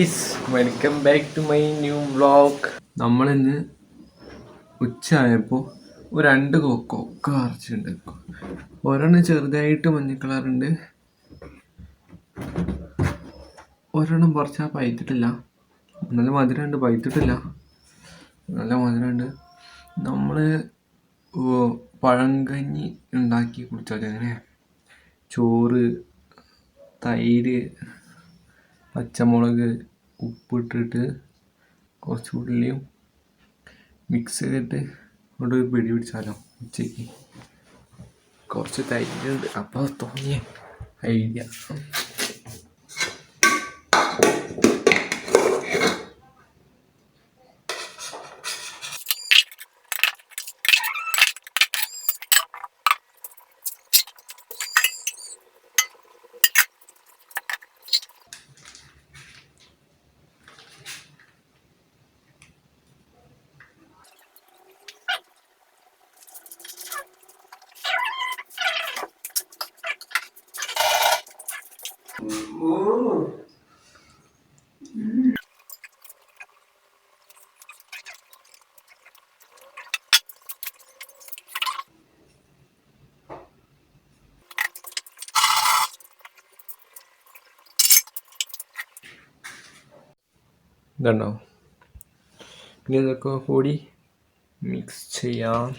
Welcome back to my new vlog നമ്മളിന്ന് ഉച്ചയായപ്പോൾ ഒരു രണ്ട് കൊക്ക അറച്ചിട്ടുണ്ട് ഒരെണ്ണം ചെറുതായിട്ട് മഞ്ഞ കളറുണ്ട് ഒരെണ്ണം പറിച്ചാൽ പൈത്തിട്ടില്ല നല്ല മധുരമുണ്ട് പൈത്തിട്ടില്ല നല്ല മധുരമുണ്ട്. നമ്മൾ പഴങ്കഞ്ഞി ഉണ്ടാക്കി കുടിച്ചാൽ അങ്ങനെ ചോറ് തൈര് പച്ചമുളക് ഉപ്പിട്ടിട്ട് കുറച്ച് ഉള്ളിയും മിക്സ് ചെയ്തിട്ട് കൊണ്ട് ഒരു പിടി പിടിച്ചാലോ ഉച്ചയ്ക്ക്. കുറച്ച് തൈരുണ്ട് അപ്പോൾ തോന്നിയ idea. Genau. Gläser Curry, Mixed Jahr.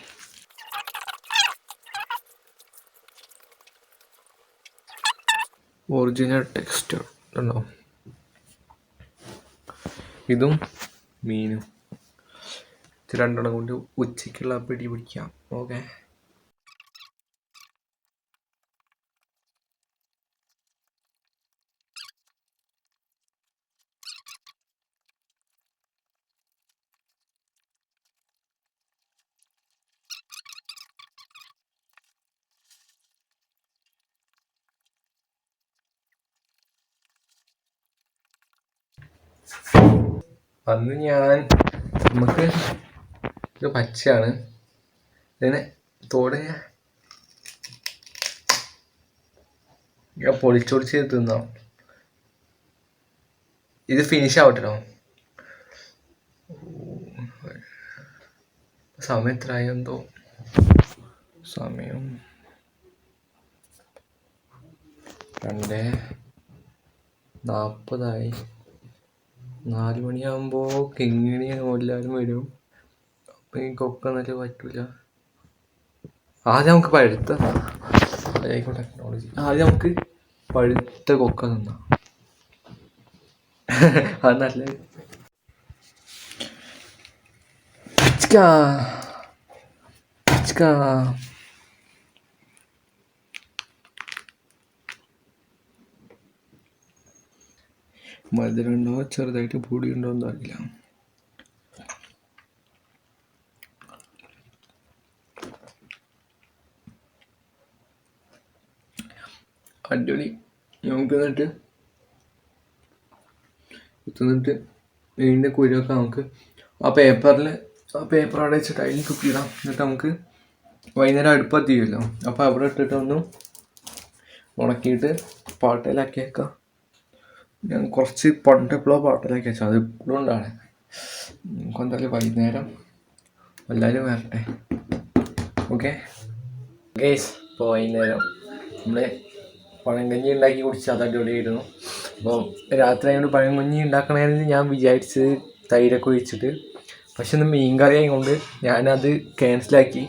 Original text ഉണ്ടോ? ഇതും മീനും. ഇത് രണ്ടെണ്ണം കൊണ്ട് ഉച്ചയ്ക്കുള്ള പിടി പിടിക്കാം. ഓക്കെ. അന്ന് ഞാൻ നമുക്ക് ഇത് പച്ചയാണ്. ഇതിനെ തോട് ഞാൻ പൊളിച്ചൊടിച്ച് തിന്നാം. ഇത് ഫിനിഷ് ആവട്ടോ സമയം എത്രയായി എന്തോ. സമയം രണ്ട് നാൽപ്പതായി. നാല് മണിയാകുമ്പോൾ കിങ്ങിണി എല്ലാവരും വരും. അപ്പം ഈ കൊക്ക നല്ല പറ്റൂല. ആദ്യം നമുക്ക് പഴുത്ത ടെക്നോളജി ആദ്യം നമുക്ക് പഴുത്ത കൊക്ക നിന്നാ അത് നല്ല മധുരമുണ്ടോ? ചെറുതായിട്ട് പൊടിയുണ്ടോ എന്ന് അറിയില്ല. അടിപൊളി. നമുക്ക് എന്നിട്ട് തിന്നിട്ട് ഇതിന്റെ കുരുവൊക്കെ നമുക്ക് ആ പേപ്പറിൽ ആ പേപ്പർ അവിടെ വെച്ചിട്ട് അതിൽ ചെയ്യാം എന്നിട്ട് നമുക്ക് വൈകുന്നേരം അടുപ്പത്തിയല്ലോ അപ്പോൾ അവിടെ ഇട്ടിട്ട് ഒന്ന് ഉണക്കിയിട്ട് പാട്ടയിലാക്കി വെക്കാം ഞാൻ കുറച്ച് പണ്ട് എപ്പോഴോ പാട്ടിലേക്ക് വെച്ചു. അത് ഇപ്പോഴും ഉണ്ടാണ്. നമുക്ക് വൈകുന്നേരം എല്ലാവരും വരട്ടെ. ഓക്കെ ഗേസ് ഇപ്പോൾ വൈകുന്നേരം നമ്മൾ പഴങ്കഞ്ഞി ഉണ്ടാക്കി കുടിച്ച് അത് അടിപൊളിയായിരുന്നു. അപ്പോൾ രാത്രി ആയതുകൊണ്ട് പഴങ്കഞ്ഞി ഉണ്ടാക്കണമെന്ന് ഞാൻ വിചാരിച്ചത് തൈരൊക്കെ ഒഴിച്ചിട്ട്. പക്ഷെ ഇന്ന് മീൻ കറി ആയതുകൊണ്ട് ഞാനത് ക്യാൻസലാക്കി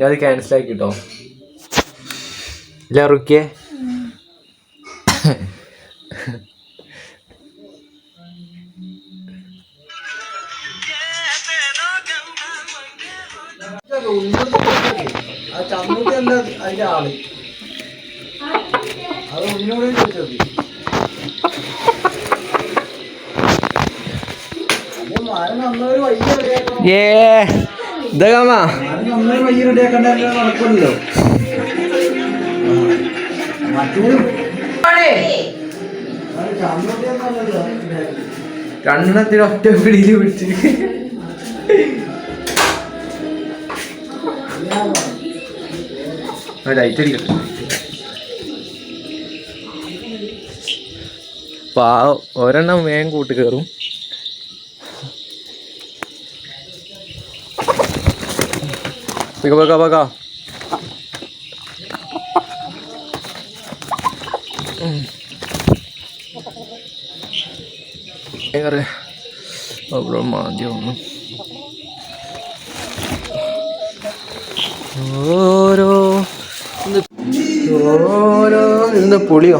ഞാനത് ക്യാൻസലാക്കി കേട്ടോ ഇല്ല റുക്കിയേ. ആ ചമ്മൂട്ടി അല്ല അതിന്റെ ആൾ അത് ഉന്നോട് ചോദിച്ചത് മരം നന്നൊരു വയ്യ റെഡിയാക്കണം ഏ ഇതാകാമാ മരം നന്നൊരു വയ്യ റെഡിയാക്കണ്ട നടക്കുമല്ലോ മറ്റൊരു ചമ്മൂട്ടി ഒന്നല്ലല്ലോ രണ്ടെണ്ണത്തിന് ഒറ്റ പിടിയിൽ പിടിച്ച് ലൈറ്റ് അടിക്കട്ടെ പാ ഒരെണ്ണം വേഗം കൂട്ടി കയറും പക പക ഏറെ. അവിടെ മാദ്യം ഓരോ ഓരോ എന്താ പുളിയോ.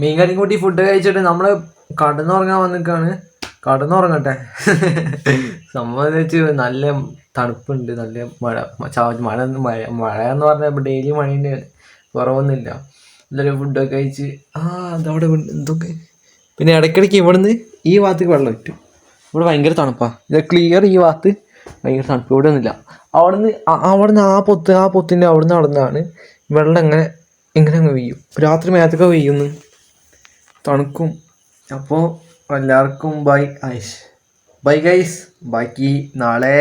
മീൻകറി കൂട്ടി ഫുഡ് കഴിച്ചിട്ട് നമ്മൾ കടന്നുറങ്ങാൻ വന്നിക്കാണ്. കടന്നുറങ്ങട്ടെ സംബന്ധിച്ച് നല്ല തണുപ്പുണ്ട് നല്ല മഴ. മഴ മഴ മഴ എന്ന് പറഞ്ഞാൽ ഡെയിലി മഴേന്റെ കുറവൊന്നുമില്ല. എല്ലാവരും ഫുഡൊക്കെ കഴിച്ച് ആ അതവിടെ എന്തൊക്കെ? പിന്നെ ഇടയ്ക്കിടയ്ക്ക് ഇവിടുന്ന് ഈ ഭാഗത്തേക്ക് വെള്ളം കിട്ടും ഇവിടെ ഭയങ്കര തണുപ്പാ. ഇത് ക്ലിയർ ഈ ഭാഗത്ത് ഭയങ്കര തണുപ്പ്. ഇവിടെ ഒന്നുമില്ല. അവിടുന്ന് അവിടുന്ന് ആ പൊത്ത് ആ പൊത്തിന്റെ അവിടുന്ന് നടന്നാണ് വെള്ളം ഇങ്ങനെ ഇങ്ങനെ അങ്ങ് വെയ്യും രാത്രി മേത്തൊക്കെ വെയ്യുന്നു തണുക്കും. അപ്പോൾ എല്ലാവർക്കും ബൈ ഐഷ് ബൈ ഗൈസ് ബാക്കി നാളെ.